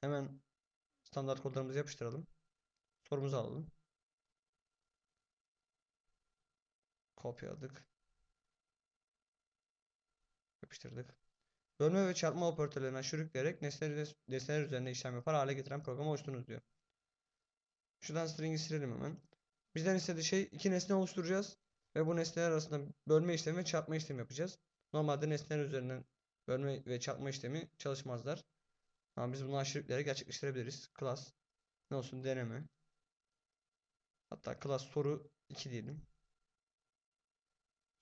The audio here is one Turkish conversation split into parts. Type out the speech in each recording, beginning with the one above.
Hemen standart kodlarımızı yapıştıralım. Sorumuzu alalım. Kopyaladık. Yapıştırdık. Bölme ve çarpma operatörlerini aşırı yükleyerek nesneler, nesneler üzerinde işlem yapar hale getiren programı oluşturunuz diyor. Şuradan string'i silelim hemen. Bizden istediği şey iki nesne oluşturacağız. Ve bu nesneler arasında bölme işlemi ve çarpma işlemi yapacağız. Normalde nesneler üzerinden bölme ve çarpma işlemi çalışmazlar. Ama biz bunu aşırı yükleyerek gerçekleştirebiliriz. Class ne olsun deneme. Hatta class soru 2 diyelim.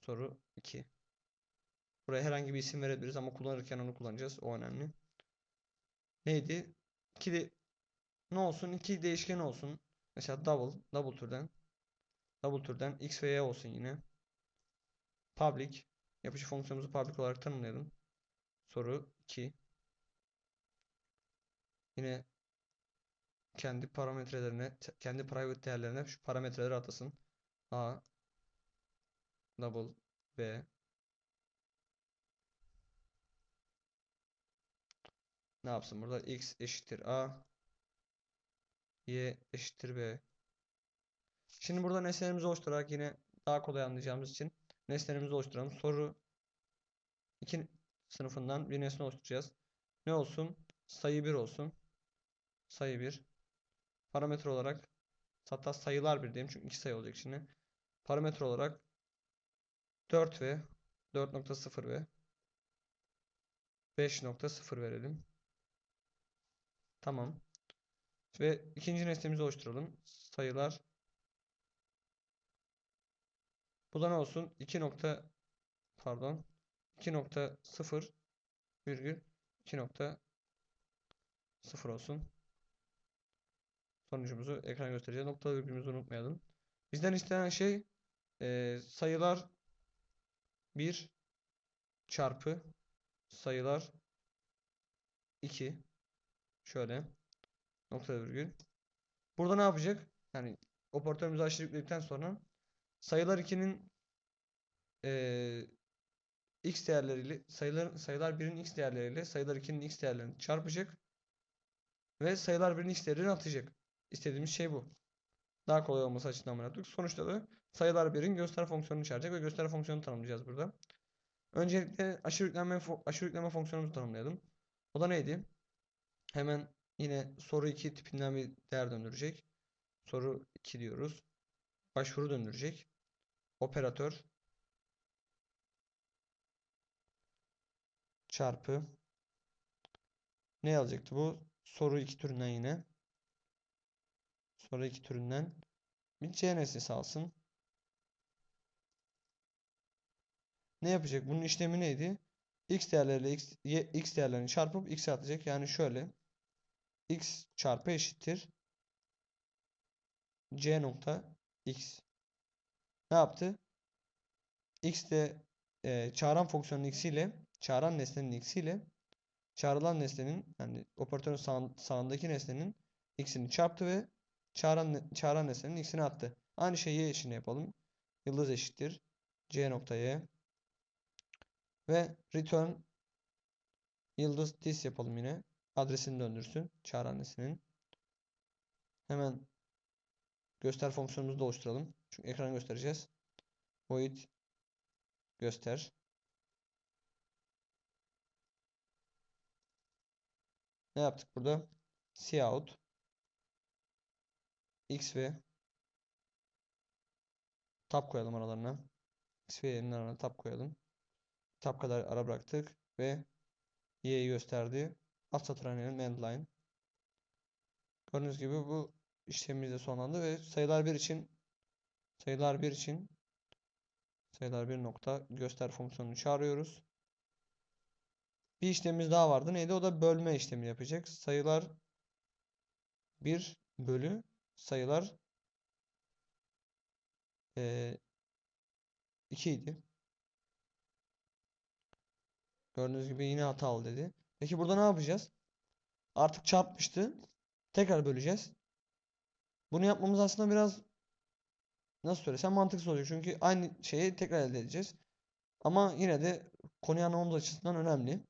Soru 2. Buraya herhangi bir isim verebiliriz ama kullanırken onu kullanacağız. O önemli. Neydi? 2 de ne olsun? 2 değişken olsun. Mesela double, double türden. Double türden x ve y olsun yine. Public. Yapıcı fonksiyonumuzu public olarak tanımlayalım. Soru 2. Yine kendi parametrelerine, kendi private değerlerine şu parametreleri atasın. A double B ne yapsın burada? X eşittir A Y eşittir B Şimdi burada nesnelerimizi oluşturarak yine daha kolay anlayacağımız için nesnelerimizi oluşturalım. Soru 2 sınıfından bir nesne oluşturacağız. Ne olsun? Sayı 1 olsun. Sayı 1. Parametre olarak hatta sayılar 1 diyeyim çünkü iki sayı olacak şimdi. Parametre olarak 4 ve 4.0 ve 5.0 verelim. Tamam. Ve ikinci nesnemizi oluşturalım. Sayılar bu da ne olsun? 2 nokta pardon 2.0 virgül 2.0 olsun. Sonucumuzu ekran göstereceğiz. Nokta virgülümüzü unutmayalım. Bizden istenen şey e, sayılar 1 çarpı sayılar 2 şöyle nokta virgül. Burada ne yapacak? Yani operatörümüzü aşırı sonra sayılar 2'nin e, x değerleriyle sayılar sayılar 1'in x değerleriyle sayılar 2'nin x değerlerini çarpacak ve sayılar 1'in x değerini atacak. İstediğimiz şey bu. Daha kolay olması açısından yaptık. Sonuçta da sayılar 1'in göster fonksiyonunu çağıracak ve göster fonksiyonunu tanımlayacağız burada. Öncelikle aşırı yükleme aşırı yükleme fonksiyonumuzu tanımlayalım. O da neydi? Hemen yine soru 2 tipinden bir değer döndürecek. Soru 2 diyoruz. Başvuru döndürecek. Operatör çarpı ne yazacaktı bu? Soru 2 türünden yine. Soru 2 türünden bir C nesnesi alsın. Ne yapacak? Bunun işlemi neydi? X değerleriyle x, y, x değerlerini çarpıp x'e atacak. Yani şöyle x çarpı eşittir c nokta x. Ne yaptı? x de e, çağıran fonksiyonun x ile çağıran nesnenin x ile çağrılan nesnenin yani operatörün sağ, sağındaki nesnenin x'ini çarptı ve çağıran, çağıran nesnenin x'ini attı. Aynı şeyi y için yapalım. Yıldız eşittir c nokta y ve return yıldız this yapalım yine. Adresini döndürsün. Çağıran nesnenin. Hemen göster fonksiyonumuzu da oluşturalım. Çünkü ekran göstereceğiz. Void göster. Ne yaptık burada? Cout x ve tab koyalım aralarına. X ve y'nin aralarına tab koyalım. Tab kadar ara bıraktık ve y'yi gösterdi. Alt satır inelim endline. Gördüğünüz gibi bu işlemimiz de sonlandı ve sayılar 1 için sayılar 1 için sayılar 1 nokta göster fonksiyonunu çağırıyoruz. Bir işlemimiz daha vardı. Neydi? O da bölme işlemi yapacak. Sayılar 1 bölü sayılar e, 2 idi. Gördüğünüz gibi yine hatalı dedi. Peki burada ne yapacağız? Artık çarpmıştı. Tekrar böleceğiz. Bunu yapmamız aslında biraz nasıl söylesem mantıksız olacak. Çünkü aynı şeyi tekrar elde edeceğiz. Ama yine de konuyu anlamamız açısından önemli.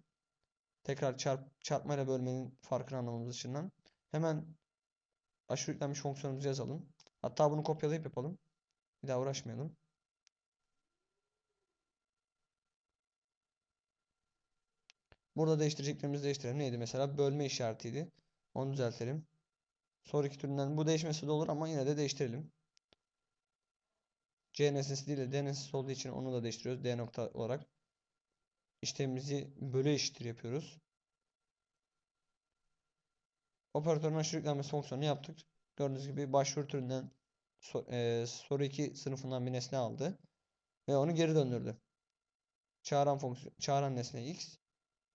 Tekrar çarp, çarpmayla bölmenin farkını anlamamız için. Hemen aşırı yüklenmiş fonksiyonumuzu yazalım. Hatta bunu kopyalayıp yapalım. Bir daha uğraşmayalım. Burada değiştireceklerimizi değiştirelim. Neydi mesela? Bölme işaretiydi. Onu düzeltelim. Sonraki türünden bu değişmesi de olur ama yine de değiştirelim. C nesnesi değil de D nesnesi olduğu için onu da değiştiriyoruz. D nokta olarak. İşlemimizi bölü eşittir yapıyoruz. Operatörün aşırı yüklenmesi fonksiyonunu yaptık. Gördüğünüz gibi başvuru türünden so- e, soru 2 sınıfından bir nesne aldı. Ve onu geri döndürdü. Çağıran fonksiyon, çağıran nesne x.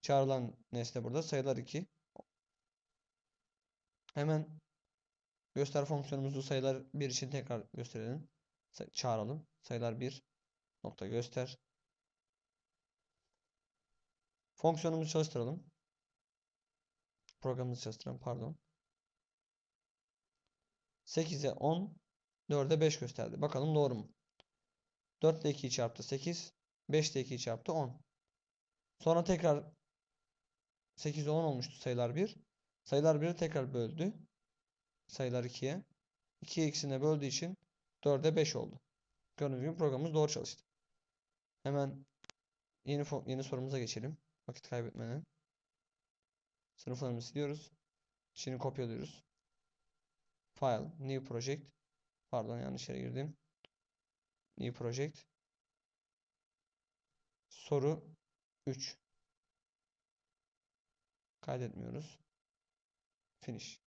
Çağrılan nesne burada sayılar 2. Hemen göster fonksiyonumuzu sayılar 1 için tekrar gösterelim. Çağıralım. Sayılar 1 nokta göster. Fonksiyonumuzu çalıştıralım. Programımızı çalıştıralım pardon. 8'e 10, 4'e 5 gösterdi. Bakalım doğru mu? 4 ile 2'yi çarptı 8, 5 ile 2'yi çarptı 10. Sonra tekrar 8'e 10 olmuştu sayılar 1. Sayılar 1'i tekrar böldü. Sayılar 2'ye. 2'ye ikisine böldüğü için 4'e 5 oldu. Gördüğünüz gibi programımız doğru çalıştı. Hemen yeni yeni sorumuza geçelim. Vakit kaybetmeden. Sınıflarımızı siliyoruz. Şimdi kopyalıyoruz. File, New Project. Pardon yanlış yere girdim. New Project. Soru 3. Kaydetmiyoruz. Finish.